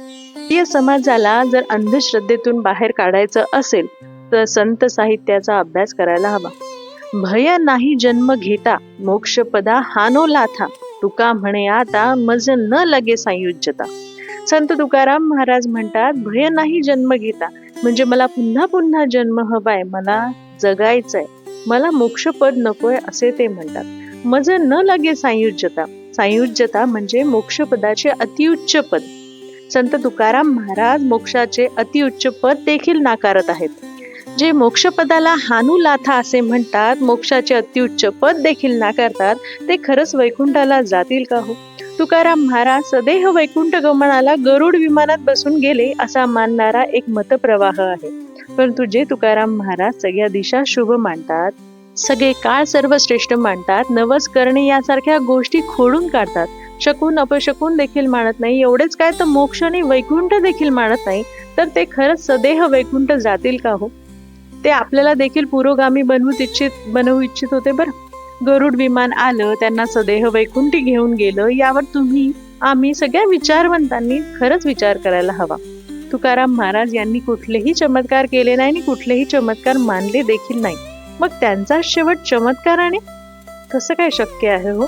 भारतीय समाजाला जर अंधश्रद्धेतून बाहेर काढायचं असेल तर संत साहित्याचा अभ्यास करायला हवा. भय नाही जन्म घेता मोक्षपदा हानो लाथा. तुका म्हणे आता मज न लगे संयुज्यता. संत तुकाराम महाराज म्हणतात भय नाही जन्म घेता. म्हणजे मला पुन्हा पुन्हा जन्म हवाय मला जगायचंय. मला मोक्षपद नकोय असे ते म्हणतात. मज न लगे संयुज्यता. संयुज्यता म्हणजे मोक्षपदाचे अतिउच्च पद. संत तुकाराम महाराज मोक्षाचे अतिउच्च पद देखील नाकारत आहेत. जे मोक्षपदाला हानू लाथा असे म्हणतात मोक्षाचे अतिउच्च पद देखील नाकारतात ते खरंच वैकुंठाला जातील का हो? तुकाराम महाराज सदेह वैकुंठ गमनाला गरुड विमानात बसून गेले असा मानणारा एक मतप्रवाह आहे. परंतु जे तुकाराम महाराज सगळ्या दिशा शुभ मानतात सगळे काळ सर्वश्रेष्ठ मानतात नवस करणे यासारख्या गोष्टी खोडून काढतात शकून अपशकून देखील मानत नाही. एवढेच काय तर मोक्ष आणि वैकुंठ देखील मानत नाही. तर ते खरंच सदेह वैकुंठ जातील का हो? ते आपल्याला देखील पुरोगामी बनवू इच्छित बनवू इच्छित होते बरं. गरुड विमान आलं त्यांना सदेह वैकुंठी घेऊन गेलं. यावर तुम्ही आम्ही सगळ्या विचारवंतांनी खरंच विचार करायला हवा. तुकाराम महाराज यांनी कुठलेही चमत्कार केले नाही आणि कुठलेही चमत्कार मानले देखील नाही. मग त्यांचा शेवट चमत्काराने? कसं काय शक्य आहे हो?